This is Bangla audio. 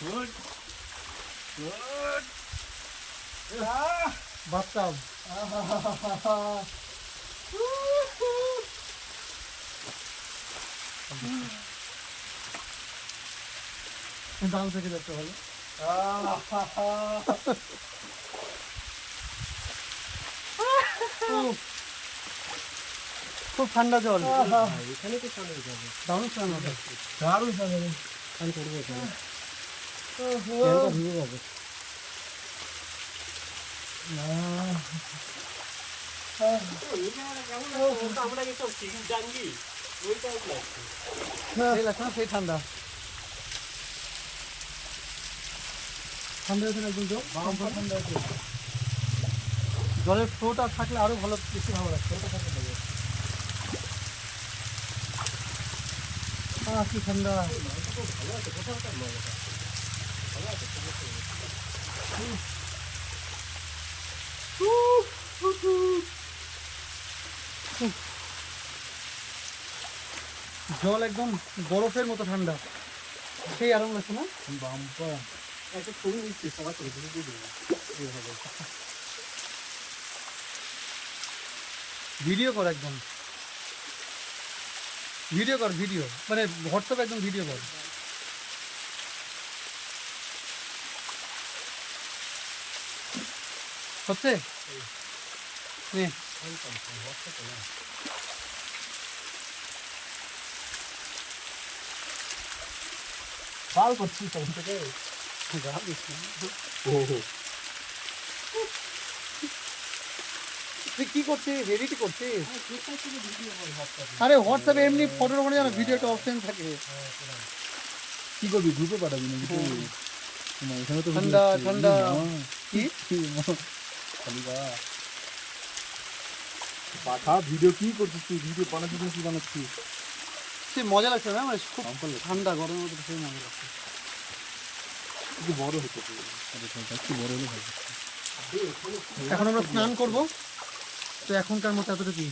গুড গুড বাথটাব দাম থেকে যাচ্ছে ভালো উফ, খুব ঠান্ডা জল এখানে তো চলে যাবে দারুণ ঠান্ডা জল। দারুণ চলে আমি করবো এখানে ফ্যানটা ভিজে যাবে আমরা কিন্তু চিকেন জাঙ্গি ওই টাইপ লাগছে সেই লাগছে না সেই ঠান্ডা ঠান্ডা আছে না একদম জল বাম্পার ঠান্ডা আছে জলের ফ্লোটা থাকলে আরো ভালো বেশি ভালো লাগছে ওটা থাকলে ভালো লাগছে। আহ, কি ঠান্ডা জল একদম বরফের মতো ঠান্ডা। সেই আরাম লাগছে না? বাম্পার। একটা ছবি নিচ্ছি সবার করে ভিডিও কর একদম। ভিডিও কর ভিডিও। মানে হোয়াটসঅ্যাপ একদম ভিডিও কর। হচ্ছে নে। করছি তখন থেকে। তুই কি করছিস? এডিট করছিস? আরে হোয়াটসঅ্যাপে এমনি ফটোর ওখানে জানো ভিডিও একটা অপশন থাকে। কি করবি? গ্রুপে পাঠাবি না এখানে তো ঠান্ডা ঠান্ডা। কি? খালি বা পাঠা ভিডিও কি করছিস তুই? ভিডিও বানাচ্ছিস না কি বানাচ্ছিস? সে মজা লাগছে না? মানে খুব ঠান্ডা গরমের মধ্যে সেই মজা লাগছে। একটু বড় হতে একটু বড় হলে ভালো এখন আমরা স্নান করব। তো এখনকার মতো এতটুকুই